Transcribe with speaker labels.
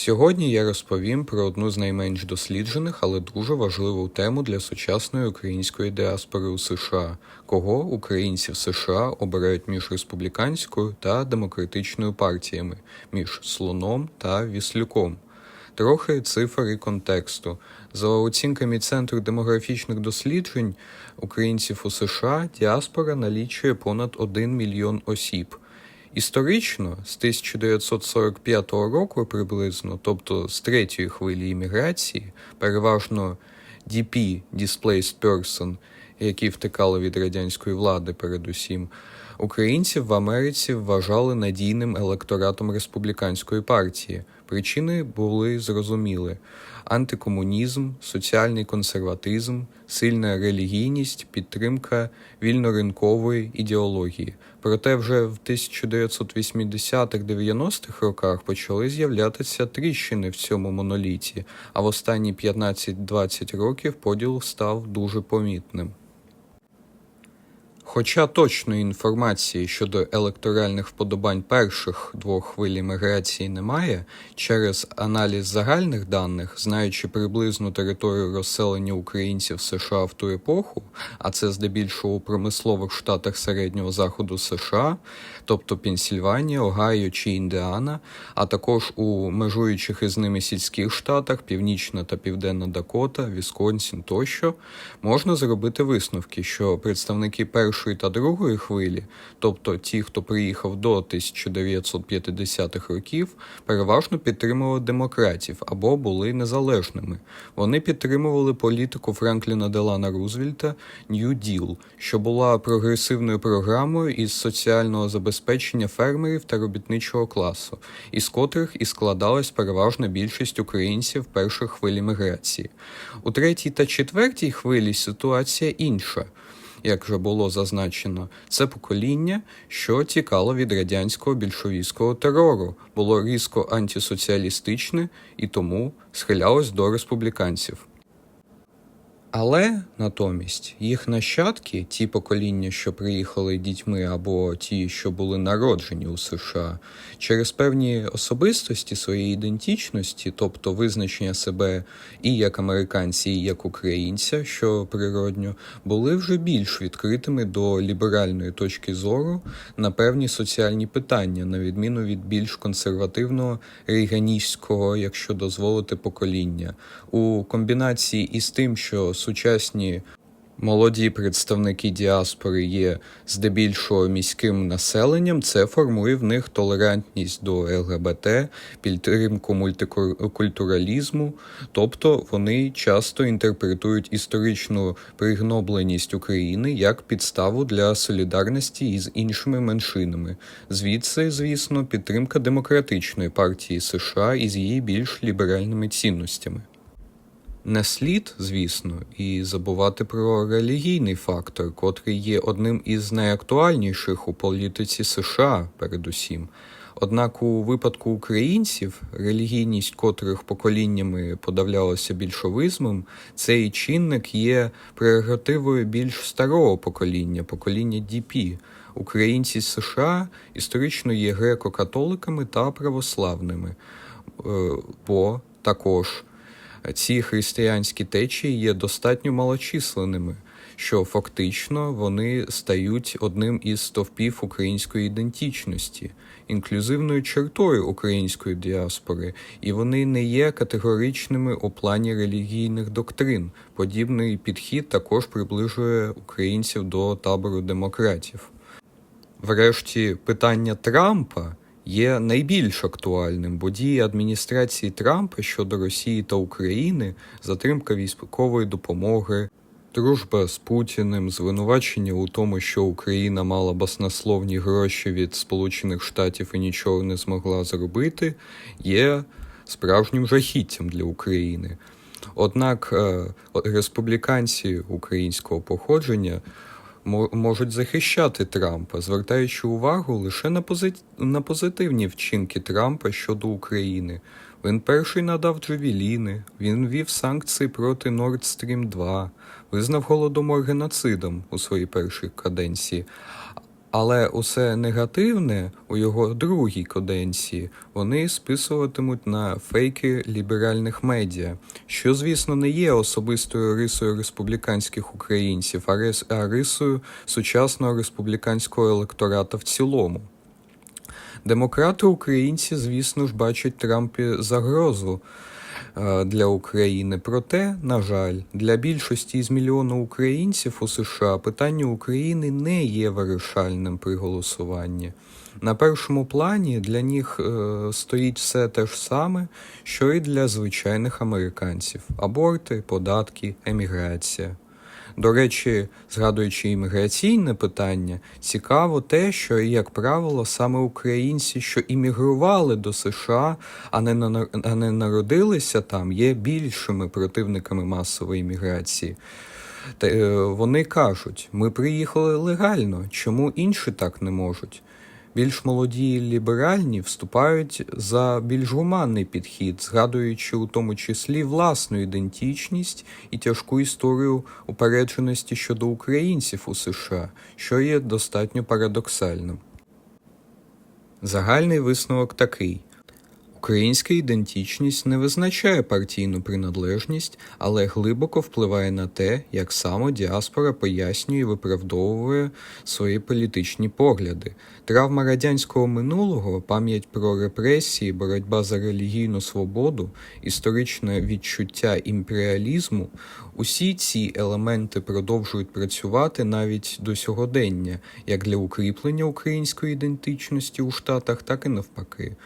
Speaker 1: Сьогодні я розповім про одну з найменш досліджених, але дуже важливу тему для сучасної української діаспори у США, кого українці в США обирають між республіканською та демократичною партіями, між слоном та віслюком. Трохи цифр і контексту. За оцінками Центру демографічних досліджень українців у США діаспора налічує понад 1 мільйон осіб. Історично, з 1945 року приблизно, тобто з третьої хвилі імміграції, переважно DP – Displaced Person, які втекали від радянської влади передусім, українців в Америці вважали надійним електоратом республіканської партії. Причини були зрозуміли: антикомунізм, соціальний консерватизм, сильна релігійність, підтримка вільноринкової ідеології. Проте вже в 1980-90-х роках почали з'являтися тріщини в цьому моноліті, а в останні 15-20 років поділ став дуже помітним. Хоча точної інформації щодо електоральних вподобань перших двох хвиль імміграції немає, через аналіз загальних даних, знаючи приблизну територію розселення українців США в ту епоху, а це здебільшого у промислових штатах середнього заходу США, тобто Пенсільванія, Огайо чи Індіана, а також у межуючих із ними сільських штатах, Північна та Південна Дакота, Вісконсін тощо, можна зробити висновки, що представники першої та другої хвилі, тобто ті, хто приїхав до 1950-х років, переважно підтримували демократів або були незалежними. Вони підтримували політику Франкліна Делана Рузвельта New Deal, що була прогресивною програмою із соціального забезпечення фермерів та робітничого класу, із котрих і складалась переважна більшість українців перших хвилі міграції. У третій та четвертій хвилі ситуація інша як вже було зазначено, це покоління, що тікало від радянського більшовістського терору, було різко антисоціалістичне і тому схилялось до республіканців. Але натомість їх нащадки, ті покоління, що приїхали дітьми, або ті, що були народжені у США, через певні особистості своєї ідентичності, тобто визначення себе і як американці, і як українця, що природньо, були вже більш відкритими до ліберальної точки зору на певні соціальні питання, на відміну від більш консервативного рейганістського, якщо дозволити, покоління, у комбінації із тим, що сучасні молоді представники діаспори є здебільшого міським населенням, це формує в них толерантність до ЛГБТ, підтримку мультикультуралізму, тобто вони часто інтерпретують історичну пригнобленість України як підставу для солідарності із іншими меншинами. Звідси, звісно, підтримка демократичної партії США із її більш ліберальними цінностями. Не слід, звісно, і забувати про релігійний фактор, котрий є одним із найактуальніших у політиці США, передусім. Однак у випадку українців, релігійність котрих поколіннями подавлялася більшовизмом, цей чинник є прерогативою більш старого покоління, покоління ДП. Українці США історично є греко-католиками та православними, е, бо також ці християнські течії є достатньо малочисленними, що фактично вони стають одним із стовпів української ідентичності, інклюзивною чертою української діаспори, і вони не є категоричними у плані релігійних доктрин. Подібний підхід також приближує українців до табору демократів. Врешті питання Трампа є найбільш актуальним, бо дії адміністрації Трампа щодо Росії та України, затримка військової допомоги, дружба з Путіним, звинувачення у тому, що Україна мала баснословні гроші від Сполучених Штатів і нічого не змогла зробити, є справжнім жахіттям для України. Однак е, республіканці українського походження можуть захищати Трампа, звертаючи увагу лише на пози... на позитивні вчинки Трампа щодо України. Він перший надав Джавеліни, він ввів санкції проти Nord Stream 2, визнав голодомор геноцидом у своїй першій каденції. Але усе негативне у його другій каденції вони списуватимуть на фейки ліберальних медіа, що, звісно, не є особистою рисою республіканських українців, а рис- а рисою сучасного республіканського електората в цілому. Демократи українці, звісно ж, бачать Трампі загрозу для України. Проте, на жаль, для більшості з мільйону українців у США питання України не є вирішальним при голосуванні. На першому плані для них е, стоїть все те ж саме, що і для звичайних американців: аборти, податки, еміграція. До речі, згадуючи імміграційне питання, цікаво те, що, як правило, саме українці, що іммігрували до США, а не, на- а не народилися там, є більшими противниками масової імміграції. Та, е, вони кажуть, ми приїхали легально, чому інші так не можуть? Більш молоді ліберальні вступають за більш гуманний підхід, згадуючи у тому числі власну ідентичність і тяжку історію упередженості щодо українців у США, що є достатньо парадоксальним. Загальний висновок такий. Українська ідентичність не визначає партійну приналежність, але глибоко впливає на те, як саме діаспора пояснює і виправдовує свої політичні погляди. Травма радянського минулого, пам'ять про репресії, боротьба за релігійну свободу, історичне відчуття імперіалізму усі ці елементи продовжують працювати навіть до сьогодення, як для укріплення української ідентичності у Штатах, так і навпаки.